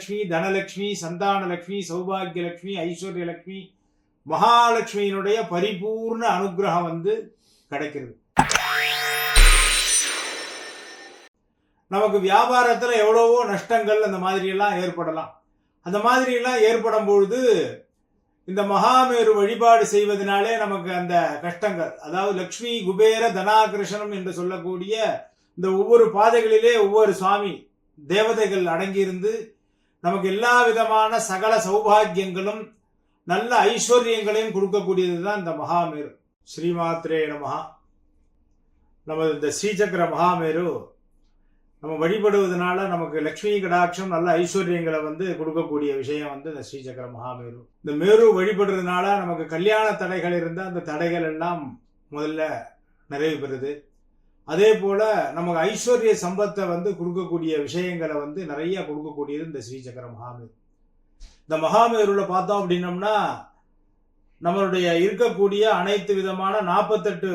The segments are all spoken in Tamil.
லக்ஷ்மி தனலட்சுமி சந்தானலட்சுமி சௌபாகியலட்சுமி ஐஸ்வர்யலட்சுமி மகாலட்சுமியினுடைய பரிபூர்ண அனுகிரகம் வந்து கிடைக்கிறது. நமக்கு வியாபாரத்துல எவ்வளவோ நஷ்டங்கள் அந்த மாதிரியெல்லாம் ஏற்படலாம். அந்த மாதிரி எல்லாம் ஏற்படும் பொழுது இந்த மகாமேரு வழிபாடு செய்வதனாலே நமக்கு அந்த கஷ்டங்கள் அதாவது லக்ஷ்மி குபேர தனாகிருஷ்ணம் என்று சொல்லக்கூடிய இந்த ஒவ்வொரு பாதைகளிலே ஒவ்வொரு சுவாமி தேவதைகள் அடங்கியிருந்து நமக்கு எல்லா விதமான சகல சௌபாகியங்களும் நல்ல ஐஸ்வர்யங்களையும் கொடுக்கக்கூடியது தான் இந்த மகாமேரு. ஸ்ரீமாத்ரே நமகா நமது இந்த ஸ்ரீசக்கர மகாமேரு நம்ம வழிபடுவதனால நமக்கு லக்ஷ்மி கடாட்சம் நல்ல ஐஸ்வர்யங்களை வந்து கொடுக்கக்கூடிய விஷயம் வந்து இந்த ஸ்ரீசக்கர மகாமேரு. இந்த மேரு வழிபடுறதுனால நமக்கு கல்யாண தடைகள் இருந்தால் அந்த தடைகள் எல்லாம் முதல்ல நிறைவு பெறுது. அதே போல் நமக்கு ஐஸ்வர்ய சம்பத்தை வந்து கொடுக்கக்கூடிய விஷயங்களை வந்து நிறைய கொடுக்கக்கூடியது இந்த ஸ்ரீசக்கர மகாமேரு. இந்த மகாமேருல பார்த்தோம் அப்படின்னம்னா நம்மளுடைய இருக்கக்கூடிய அனைத்து விதமான நாற்பத்தெட்டு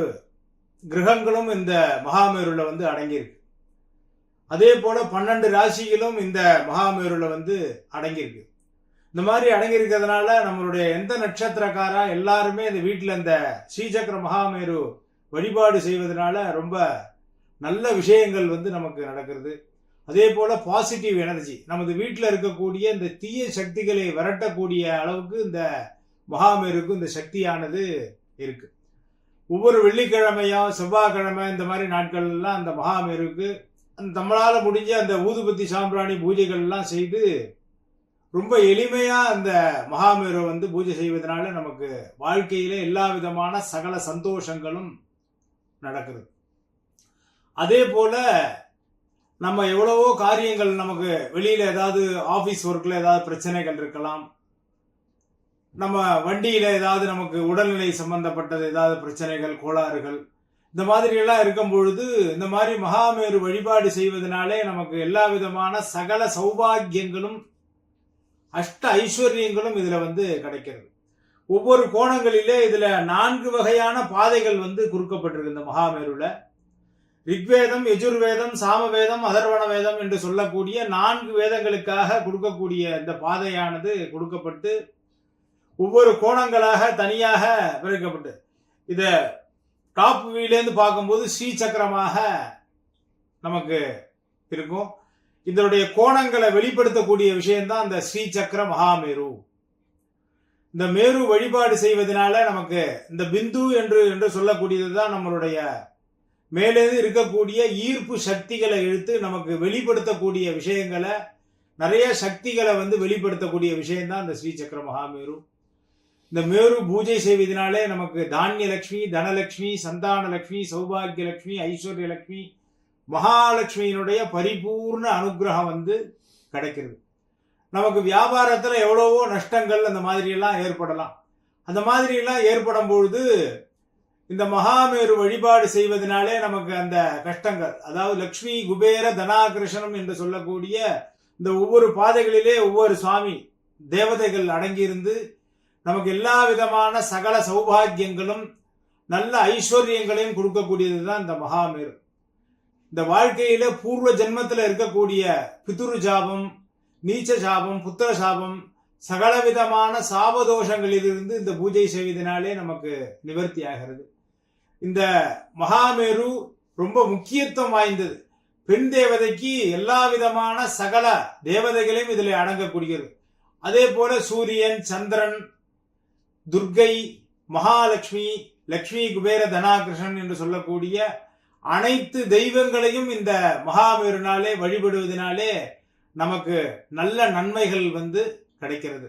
கிரகங்களும் இந்த மகாமேருல வந்து அடங்கியிருக்கு. அதே போல பன்னெண்டு ராசிகளும் இந்த மகாமேருல வந்து அடங்கியிருக்கு. இந்த மாதிரி அடங்கியிருக்கிறதுனால நம்மளுடைய எந்த நட்சத்திரக்காரா எல்லாருமே இந்த வீட்டில் இந்த ஸ்ரீசக்கர மகாமேரு வழிபாடு செய்வதனால ரொம்ப நல்ல விஷயங்கள் வந்து நமக்கு நடக்கிறது. அதே போல் பாசிட்டிவ் எனர்ஜி நமது வீட்டில் இருக்கக்கூடிய இந்த தீய சக்திகளை விரட்டக்கூடிய அளவுக்கு இந்த மகாமேருக்கு இந்த சக்தியானது இருக்கு. ஒவ்வொரு வெள்ளிக்கிழமையும் செவ்வாய்க்கிழமை இந்த மாதிரி நாட்கள் எல்லாம் அந்த மகாமேருக்கு அந்த நம்மளால் முடிஞ்ச அந்த ஊதுபத்தி சாம்பிராணி பூஜைகள்லாம் செய்து ரொம்ப எளிமையாக அந்த மகாமேரு வந்து பூஜை செய்வதனால நமக்கு வாழ்க்கையில் எல்லா விதமான சகல சந்தோஷங்களும் நடக்குது. அதே போல் நம்ம எவ்வளவோ காரியங்கள் நமக்கு வெளியில் ஏதாவது ஆஃபீஸ் ஒர்க்கில் ஏதாவது பிரச்சனைகள் இருக்கலாம். நம்ம வண்டியில் ஏதாவது நமக்கு உடல்நிலை சம்பந்தப்பட்டது ஏதாவது பிரச்சனைகள் கோளாறுகள் இந்த மாதிரி எல்லாம் இருக்கும் பொழுது இந்த மாதிரி மகாமேரு வழிபாடு செய்வதனாலே நமக்கு எல்லா விதமான சகல சௌபாகியங்களும் அஷ்ட ஐஸ்வர்யங்களும் இதில் வந்து கிடைக்கிறது. ஒவ்வொரு கோணங்களிலே இதில் நான்கு வகையான பாதைகள் வந்து குறுக்கப்பட்டிருக்கு இந்த மகாமேருல. ரிக்வேதம் எஜுர்வேதம் சாமவேதம் அதர்வண வேதம் என்று சொல்லக்கூடிய நான்கு வேதங்களுக்காக கொடுக்கக்கூடிய இந்த பாதையானது கொடுக்கப்பட்டு ஒவ்வொரு கோணங்களாக தனியாக பிரிக்கப்பட்டு இத டாப் வியூலேருந்து பார்க்கும்போது ஸ்ரீ சக்கரமாக நமக்கு இருக்கும். இதனுடைய கோணங்களை வெளிப்படுத்தக்கூடிய விஷயம்தான் அந்த ஸ்ரீ சக்கர மகாமேரு. இந்த மேரு வழிபாடு செய்வதனால நமக்கு இந்த பிந்து என்று என்று சொல்லக்கூடியது தான் நம்மளுடைய மேலேருந்து இருக்கக்கூடிய ஈர்ப்பு சக்திகளை இழுத்து நமக்கு வெளிப்படுத்தக்கூடிய விஷயங்களை நிறைய சக்திகளை வந்து வெளிப்படுத்தக்கூடிய விஷயம்தான் இந்த ஸ்ரீ சக்கர மகாமேரு. இந்த மேரு பூஜை செய்வதனாலே நமக்கு தானிய லட்சுமி தனலட்சுமி சந்தான லட்சுமி சௌபாகிய லட்சுமி ஐஸ்வர்ய லட்சுமி மகாலட்சுமியினுடைய பரிபூர்ண அனுகிரகம் வந்து கிடைக்கிறது. நமக்கு வியாபாரத்தில் எவ்வளவோ நஷ்டங்கள் அந்த மாதிரியெல்லாம் ஏற்படலாம். அந்த மாதிரியெல்லாம் ஏற்படும் பொழுது இந்த மகாமேரு வழிபாடு செய்வதனாலே நமக்கு அந்த கஷ்டங்கள் அதாவது லக்ஷ்மி குபேர தனாகிருஷ்ணம் என்று சொல்லக்கூடிய இந்த ஒவ்வொரு பாதைகளிலே ஒவ்வொரு சுவாமி தேவதைகள் அடங்கியிருந்து நமக்கு எல்லா விதமான சகல சௌபாகியங்களும் நல்ல ஐஸ்வர்யங்களையும் கொடுக்கக்கூடியது தான் இந்த மகாமேரு. இந்த வாழ்க்கையில பூர்வ ஜென்மத்தில் இருக்கக்கூடிய பிதுரு ஜாபம் நீச்ச சாபம் புத்திர சாபம் சகலவிதமான சாபதோஷங்களிலிருந்து இந்த பூஜை செய்வதனாலே நமக்கு நிவர்த்தி ஆகிறது இந்த மகாமேரு ரொம்ப முக்கியத்துவம் வாய்ந்தது. பெண் தேவதைக்கு எல்லா விதமான சகல தேவதைகளையும் இதில் அடங்கக்கூடியது. அதே போல சூரியன் சந்திரன் துர்கை மகாலட்சுமி லக்ஷ்மி குபேர தனாகிருஷ்ணன் என்று சொல்லக்கூடிய அனைத்து தெய்வங்களையும் இந்த மகாமேருனாலே வழிபடுவதனாலே நமக்கு நல்ல நன்மைகள் வந்து கிடைக்கிறது.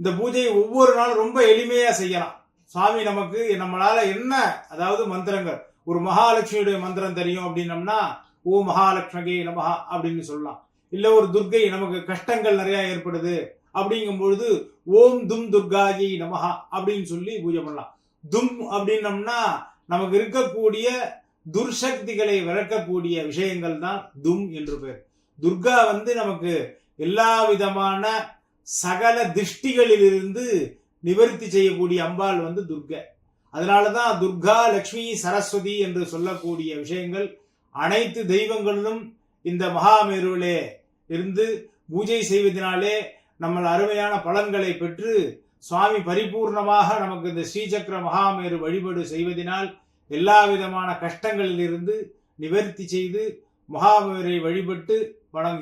இந்த பூஜையை ஒவ்வொரு நாளும் ரொம்ப எளிமையாக செய்யலாம். சுவாமி நமக்கு நம்மளால என்ன அதாவது மந்திரங்கள் ஒரு மகாலட்சுமியுடைய மந்திரம் தெரியும் அப்படின்னம்னா ஓ மகாலட்சுமி நமகா அப்படின்னு சொல்லலாம். இல்லை ஒரு துர்கை நமக்கு கஷ்டங்கள் நிறையா ஏற்படுது அப்படிங்கும் பொழுது ஓம் தும் துர்காயை நமகா அப்படின்னு சொல்லி பூஜை பண்ணலாம். தும் அப்படின்னம்னா நமக்கு இருக்கக்கூடிய துர்சக்திகளை விளக்கக்கூடிய விஷயங்கள் தான் தும் என்று பேர். துர்கா வந்து நமக்கு எல்லா விதமான சகல திருஷ்டிகளிலிருந்து நிவர்த்தி செய்யக்கூடிய அம்பாள் வந்து துர்கை. அதனாலதான் துர்கா லக்ஷ்மி சரஸ்வதி என்று சொல்லக்கூடிய விஷயங்கள் அனைத்து தெய்வங்களிலும் இந்த மகாமேருவிலே இருந்து பூஜை செய்வதனாலே நம்ம அருமையான பலன்களை பெற்று சுவாமி பரிபூர்ணமாக நமக்கு இந்த ஸ்ரீசக்கர மகாமேரு வழிபாடு செய்வதனால் எல்லா விதமான கஷ்டங்களிலிருந்து நிவர்த்தி செய்து மகாமேரை வழிபட்டு बड़ा